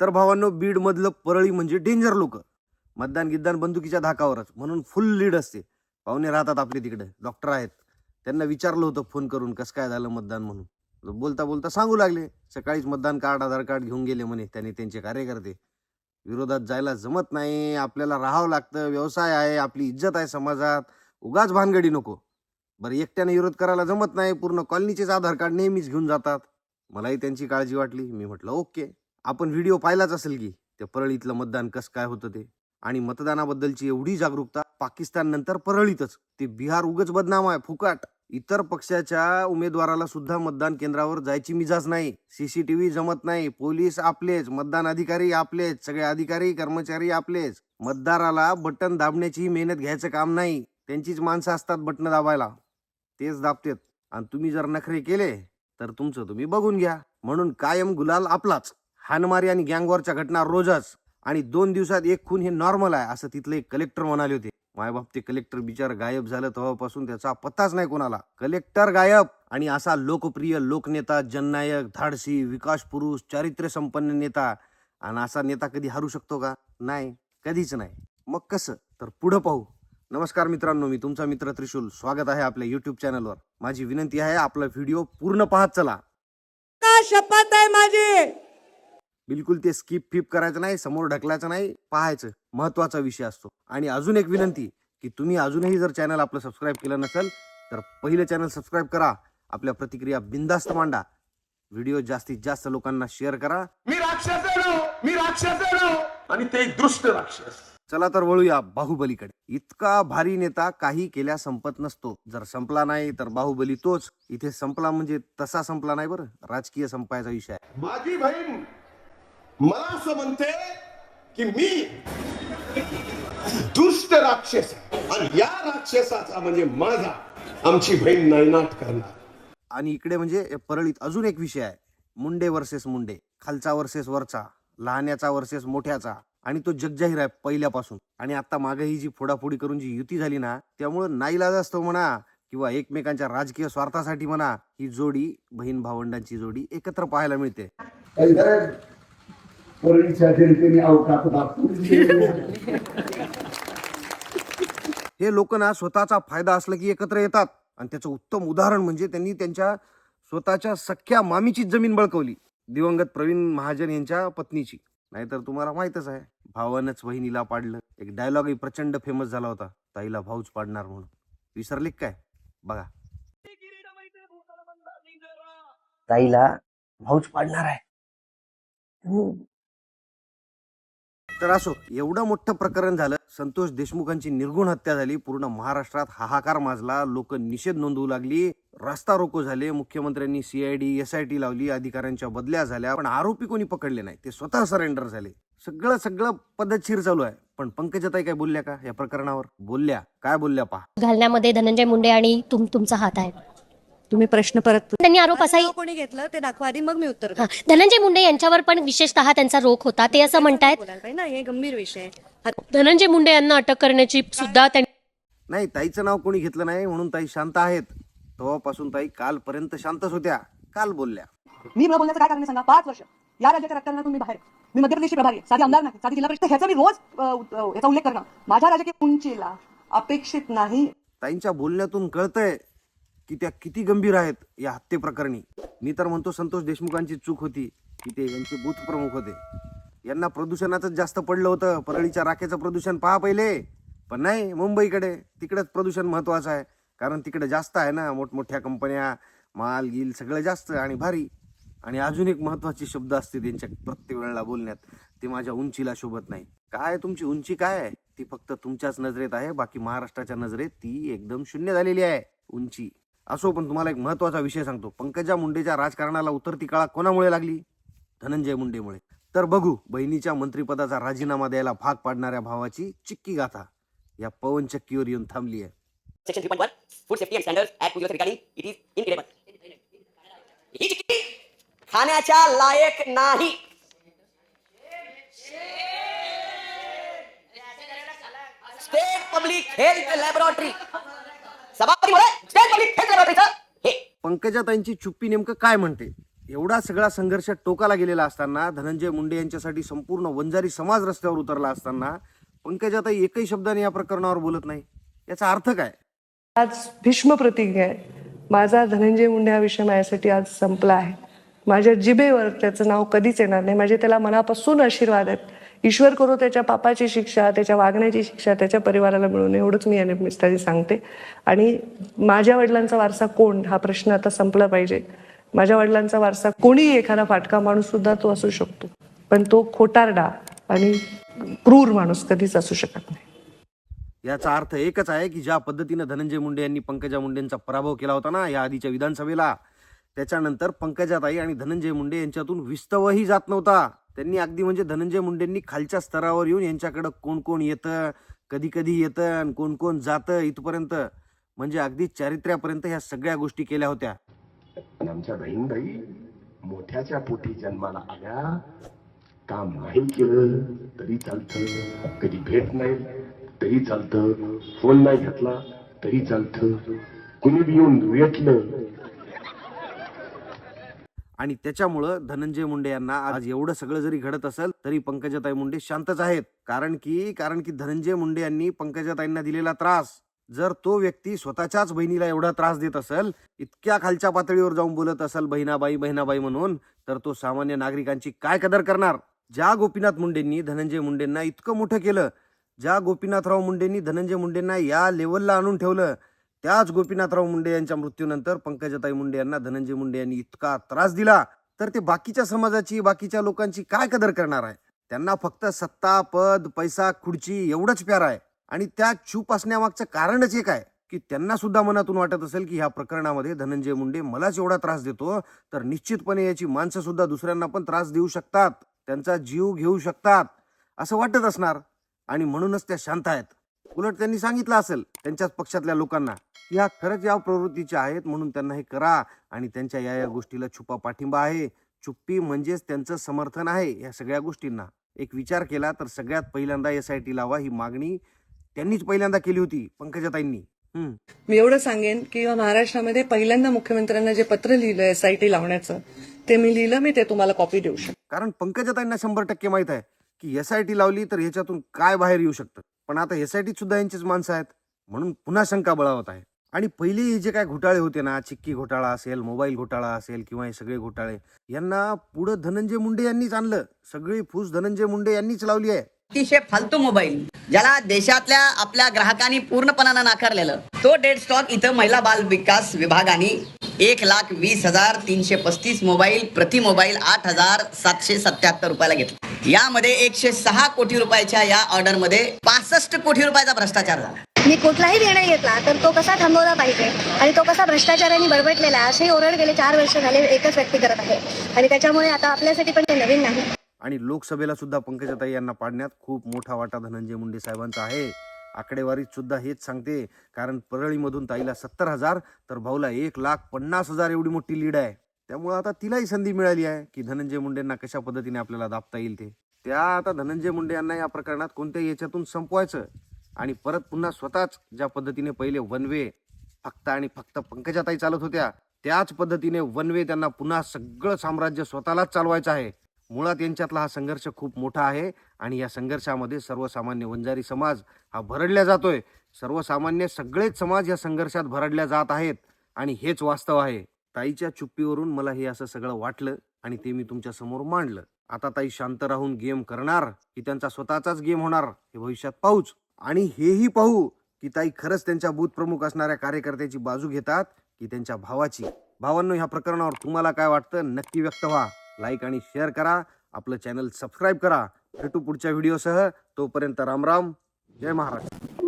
तर भावांनो बीडमधलं परळी म्हणजे डेंजर लोक. मतदान गिद्दान बंदुकीच्या धाकावरच. म्हणून फुल लीड असते. पाहुणे राहतात आपले तिकडे. डॉक्टर आहेत. त्यांना विचारलं होतं फोन करून कसं काय झालं मतदान म्हणून? बोलता बोलता सांगू लागले. सकाळीच मतदान कार्ड आधार कार्ड घेऊन गेले म्हणे त्यांनी त्यांचे कार्यकर्ते. विरोधात जायला जमत नाही. आपल्याला राहावं लागतं. व्यवसाय आहे. आपली इज्जत आहे समाजात. उगाच भानगडी नको. बरं एकट्याने विरोध करायला जमत नाही. पूर्ण कॉलनीचेच आधार कार्ड नेहमीच घेऊन जातात. मलाही त्यांची काळजी वाटली. मी म्हटलं ओके. आपण व्हिडिओ पाहिलाच असेल की त्या परळीतलं मतदान कसं काय होतं ते? आणि मतदानाबद्दलची एवढी जागरूकता पाकिस्तान नंतर परळीतच. ते बिहार उगच बदनाम आहे फुकाट. इतर पक्षाच्या उमेदवाराला सुद्धा मतदान केंद्रावर जायची मिजाज नाही. सीसीटीव्ही जमत नाही. पोलीस आपलेच मतदान अधिकारी आपलेच सगळे अधिकारी कर्मचारी आपलेच. मतदाराला बटन दाबण्याची मेहनत घ्यायचं काम नाही. त्यांचीच माणसं असतात बटन दाबायला. तेच दाबतेत. आणि तुम्ही जर नखरे केले तर तुमचं तुम्ही बघून घ्या. म्हणून कायम गुलाल आपलाच. हानमारी आणि गँगवॉरच्या घटना रोजच आणि दोन दिवसात एक खून हे नॉर्मल आहे असं तिथले एक कलेक्टर म्हणाले होते. मायबाप ते कलेक्टर बिचार गायब झालं तेव्हापासून त्याचा पत्ताच नाही कोणाला. कलेक्टर गायब! आणि असा लोकप्रिय लोकनेता जननायक धाडसी विकास पुरुष चारित्र्य संपन्न नेता आणि असा नेता कधी हारू शकतो का? नाही कधीच नाही. मग कसं? तर पुढं पाहू. नमस्कार मित्रांनो मी तुमचा मित्र त्रिशूल. स्वागत आहे आपल्या युट्यूब चॅनलवर माझी विनंती आहे आपला व्हिडिओ पूर्ण पाहत चला. शपथ आहे माझी? बिलकुल ते स्किप फिप करायचं नाही समोर ढकलायचं नाही पाहायचं. महत्त्वाचा विषय असतो. आणि अजून एक विनंती की तुम्ही अजूनही जर चॅनल आपलं सबस्क्राईब केलं नसेल तर पहिलं चॅनल सबस्क्राईब करा. आपल्या प्रतिक्रिया बिंदास्त मांडा. व्हिडिओ जास्तीत जास्त लोकांना शेअर करा. मी राक्षस. मी राक्षस. आणि ते दृष्ट राक्षस. चला तर वळूया बाहुबलीकडे. इतका भारी नेता काही केल्या संपत नसतो. जर संपला नाही तर बाहुबली तोच. इथे संपला म्हणजे तसा संपला नाही बरं. राजकीय संपायचा विषय माझी बहीण मला असं म्हणते की मी दुष्ट राक्षस. आणि या राक्षसाचा म्हणजे माझा आमची बहीण नायनाट करणार. आणि इकडे म्हणजे परळीत अजून एक विषय आहे. मुंडे वर्सेस मुंडे खालचा वर्सेस वरचा लहान्याचा वर्सेस मोठ्याचा आणि तो जगजाहीर आहे पहिल्यापासून. आणि आता मागे ही जी फोडाफोडी करून जी युती झाली ना त्यामुळं नाईलाज असतो म्हणा किंवा एकमेकांच्या राजकीय स्वार्थासाठी म्हणा ही जोडी बहीण भावंडांची जोडी एकत्र पाहायला मिळते. पोरीच्या रीतीने अवकाश दाखवून हे लोक ना स्वतःचा फायदा असला की एकत्र येतात. आणि त्याचं उत्तम उदाहरण म्हणजे त्यांनी त्यांच्या स्वतःच्या सख्या मामीचीच जमीन बळकवली. दिवंगत प्रवीण महाजन यांच्या पत्नीची. नाहीतर तुम्हाला माहितच आहे भावानंच वहिनीला पाडलं. एक डायलॉगही प्रचंड फेमस झाला होता. ताईला भाऊच पाडणार म्हणून. विसरले काय? बघा. ताईला भाऊच पाडणार आहे. तर असो एवढं मोठं प्रकरण झालं संतोष देशमुखांची निर्गुण हत्या झाली पूर्ण महाराष्ट्रात हाहाकार माजला लोक निषेध नोंदवू लागली रस्ता रोको झाले मुख्यमंत्र्यांनी सीआयडी एसआयटी लावली अधिकाऱ्यांच्या बदल्या झाल्या पण आरोपी कोणी पकडले नाही ते स्वतः सरेंडर झाले. सगळं सगळं पद्धतशीर चालू आहे पण पंकजाताई काय बोलल्या का या प्रकरणावर? बोलल्या. काय बोलल्या पहा. घालण्यामध्ये धनंजय मुंडे आणि तुम तुमचा हात आहे. तुम्ही प्रश्न परत त्यांनी आरोप असाही नाव कोणी घेतलं ते दाखवा आधी मग मी उत्तर हा, धनंजय मुंडे यांच्यावर पण विशेषतः त्यांचा रोख होता. ते असं म्हणतायत बोलायला पाहिजे ना हे गंभीर विषय आहे. हा- धनंजय मुंडे यांना अटक करण्याची सुद्धा त्यांनी नाही ताईचं नाव कोणी घेतलं नाही म्हणून ताई शांत आहेत. तेव्हापासून ताई कालपर्यंत शांतच होत्या. काल बोलल्या. मी बोलण्याचं काय कारण आहे सांगा? पाच वर्ष. या राज्याच्या राजकारणातून मी बाहेर आहे. मी मध्य प्रदेशची प्रभारी आहे. साधी आमदार नाही. साधी जिल्हा परिषद. ह्याचा मी रोज अ, अ, याचा उल्लेख करणं माझ्या राजकीय उंचीला अपेक्षित नाही. ताईंच्या बोलण्यातून कळतंय. की त्या किती गंभीर आहेत या हत्येप्रकरणी. मी तर म्हणतो संतोष देशमुखांची चूक होती की ते यांचे बूथ प्रमुख होते. यांना प्रदूषणाचंच जास्त पडलं होतं परळीच्या राखेचं प्रदूषण पहा पहिले. पण नाही मुंबईकडे तिकडंच प्रदूषण महत्वाचं आहे कारण तिकडे जास्त आहे ना मोठमोठ्या कंपन्या माल गिल सगळं जास्त आणि भारी. आणि अजून एक महत्त्वाचे शब्द असते त्यांच्या प्रत्येक वेळेला बोलण्यात ते माझ्या उंचीला शोभत नाही. काय तुमची उंची काय आहे? ती फक्त तुमच्याच नजरेत आहे बाकी महाराष्ट्राच्या नजरेत ती एकदम शून्य झालेली आहे उंची. असो पण तुम्हाला एक महत्त्वाचा विषय सांगतो. पंकजा मुंडेच्या राजकारणाला उतरती काळा कोणामुळे लागली? धनंजय मुंडेमुळे. तर बघू बहिणीच्या मंत्रिपदाचा राजीनामा द्यायला भाग पाडणाऱ्या भावाची चिक्की गाथा. या पवन चक्कीवर येऊन थांबली आहे. Section 3.1 Food Safety and Standards Act 2003 regarding it is incredible. ही खाण्याच्या लायक नाही. स्टेट पब्लिक हेल्थ लॅबोरेटरी सभापती हे पंकजाताईंची चुप्पी नेमकं काय म्हणते? एवढा सगळा संघर्ष टोकाला गेलेला असताना धनंजय मुंडे यांच्यासाठी संपूर्ण वंजारी समाज रस्त्यावर उतरला असताना पंकजाताई एकही शब्दाने या प्रकरणावर बोलत नाही. याचा अर्थ काय? आज भीष्म प्रतिज्ञा आहे. माझा धनंजय मुंडे हा विषय माझ्यासाठी आज संपला आहे. माझ्या जिभेवर त्याचं नाव कधीच येणार नाही. माझे त्याला मनापासून आशीर्वाद आहेत. ईश्वर करो त्याच्या पापाची शिक्षा त्याच्या वागण्याची शिक्षा त्याच्या परिवाराला मिळून एवढंच मी याने मिस्तारी सांगते. आणि माझ्या वडिलांचा वारसा कोण? हा प्रश्न आता संपला पाहिजे. माझ्या वडिलांचा वारसा कोणीही एखादा फाटका माणूस सुद्धा तो असू शकतो. पण तो खोटारडा आणि क्रूर माणूस कधीच असू शकत नाही. याचा अर्थ एकच आहे की ज्या पद्धतीनं धनंजय मुंडे यांनी पंकजा मुंडेंचा पराभव केला होता ना या आधीच्या विधानसभेला त्याच्यानंतर पंकजाताई आणि धनंजय मुंडे यांच्यातून विस्तवही जात नव्हता. त्यांनी अगदी म्हणजे धनंजय मुंडेंनी खालच्या स्तरावर येऊन यांच्याकडं कोण कोण येतं कधी कधी येतं आणि कोण कोण जातं इथपर्यंत. म्हणजे अगदी चारित्र्यापर्यंत ह्या सगळ्या गोष्टी केल्या होत्या. आमच्या आमच्या बहीणबाई मोठ्याच्या पोटी जन्माला आल्या. काम नाही केलं तरी चालतं. कधी भेट नाही तरी चालतं. फोन नाही घेतला तरी चालतं. कुणी बी येऊन भेटलं आणि त्याच्यामुळं धनंजय मुंडे यांना आज एवढं सगळं जरी घडत असेल तरी पंकजाताई मुंडे शांतच आहेत. कारण की कारण की धनंजय मुंडे यांनी पंकजाताईंना दिलेला त्रास. जर तो व्यक्ती स्वतःच्याच बहिणीला एवढा त्रास देत असेल इतक्या खालच्या पातळीवर जाऊन बोलत असेल बहिणाबाई बहिणाबाई म्हणून तर तो सामान्य नागरिकांची काय कदर करणार? ज्या गोपीनाथ मुंडेंनी धनंजय मुंडेंना इतकं मोठं केलं ज्या गोपीनाथराव मुंडेंनी धनंजय मुंडेंना या लेवलला आणून ठेवलं त्याच गोपीनाथराव मुंडे यांच्या मृत्यूनंतर पंकजाताई मुंडे यांना धनंजय मुंडे यांनी इतका त्रास दिला. तर ते बाकीच्या समाजाची बाकीच्या लोकांची काय कदर करणार आहे? त्यांना फक्त सत्ता पद पैसा खुर्ची एवढंच प्यार आहे. आणि त्या चूप असण्यामागचं कारणच एक आहे की त्यांना सुद्धा मनातून वाटत असेल की ह्या प्रकरणामध्ये धनंजय मुंडे मलाच एवढा त्रास देतो. तर निश्चितपणे याची माणसं सुद्धा दुसऱ्यांना पण त्रास देऊ शकतात. त्यांचा जीव घेऊ शकतात. असं वाटत असणार. आणि म्हणूनच त्या शांत आहेत. उलट त्यांनी सांगितलं असेल त्यांच्याच पक्षातल्या लोकांना की ह्या खरंच या प्रवृत्तीच्या आहेत म्हणून त्यांना हे करा आणि त्यांच्या या या गोष्टीला छुपा पाठिंबा आहे. चुप्पी म्हणजेच त्यांचं समर्थन आहे या सगळ्या गोष्टींना. एक विचार केला तर सगळ्यात पहिल्यांदा एस आय टी लावा ही मागणी त्यांनीच पहिल्यांदा केली होती पंकजाताईंनी. मी एवढं सांगेन की महाराष्ट्रामध्ये पहिल्यांदा मुख्यमंत्र्यांना जे पत्र लिहिलं एस आय टी लावण्याचं ते मी लिहिलं मी ते तुम्हाला कॉपी देऊ शकते. कारण पंकजाताईंना शंभर टक्के माहीत आहे की एस आय टी लावली तर ह्याच्यातून काय बाहेर येऊ शकतं? पण आता एस आय सुद्धा यांचीच माणसं आहेत. म्हणून पुन्हा शंका बळावत आहे. आणि पहिले हे जे काय घोटाळे होते ना चिक्की घोटाळा असेल मोबाईल घोटाळा असेल किंवा हे सगळे घोटाळे यांना पुढं धनंजय मुंडे यांनीच आणलं. सगळी फूस धनंजय मुंडे यांनीच लावली आहे. अतिशय फालतू मोबाईल ज्याला देशातल्या आपल्या ग्राहकांनी पूर्णपणानं नाकारलेलं. तो डेड स्टॉक इथं महिला बाल विकास विभागाने एक लाख वीस हजार तीनशे पस्तीस मोबाईल प्रति मोबाईल आठ हजार सातशे सत्याहत्तर रुपयाला घेतला. यामध्ये एकशे सहा कोटी रुपयाच्या या ऑर्डरमध्ये पासष्ट कोटी रुपयाचा भ्रष्टाचार झाला. मी कुठलाही निर्णय घेतला तर तो कसा थांबवला पाहिजे आणि तो कसा भ्रष्टाचाराने बळबटलेला आहे असे ओरड गेले चार वर्ष झाले एकच व्यक्ती करत आहे. आणि त्याच्यामुळे आता आपल्यासाठी पण ते नवीन नाही. आणि लोकसभेला सुद्धा पंकजाताई यांना पाडण्यात खूप मोठा वाटा धनंजय मुंडे साहेबांचा आहे. आकडेवारीत सुद्धा हेच सांगते कारण परळीमधून ताईला सत्तर हजार तर भाऊला एक लाख पन्नास हजार एवढी मोठी लीड आहे. त्यामुळं आता तिलाही संधी मिळाली आहे की धनंजय मुंडेंना कशा पद्धतीने आपल्याला दाबता येईल ते. त्या आता धनंजय मुंडे यांना या प्रकरणात कोणत्याही याच्यातून संपवायचं आणि परत पुन्हा स्वतःच ज्या पद्धतीने पहिले वन वे फक्त आणि फक्त पंकजाताई चालत होत्या त्याच पद्धतीने वन वे त्यांना पुन्हा सगळं साम्राज्य स्वतःलाच चालवायचं आहे. मुळात यांच्यातला हा संघर्ष खूप मोठा आहे आणि या संघर्षामध्ये सर्वसामान्य वंजारी समाज हा भरडल्या जातोय. सर्वसामान्य सगळेच समाज या संघर्षात भरडल्या जात आहेत आणि हेच वास्तव आहे. ताईच्या चुप्पीवरून मला हे असं सगळं वाटलं आणि ते मी तुमच्यासमोर मांडलं. आता ताई शांत राहून गेम करणार की त्यांचा स्वतःचाच गेम होणार हे भविष्यात पाहूच. आणि हेही पाहू की ताई खरंच त्यांच्या बूथ प्रमुख असणाऱ्या कार्यकर्त्याची बाजू घेतात की त्यांच्या भावाची. भावांनो ह्या प्रकरणावर तुम्हाला काय वाटतं? नक्की व्यक्त व्हा. लाईक आणि शेअर करा. आपलं चॅनल सबस्क्राईब करा. भेटू पुढच्या व्हिडिओसह तोपर्यंत रामराम. जय महाराष्ट्र.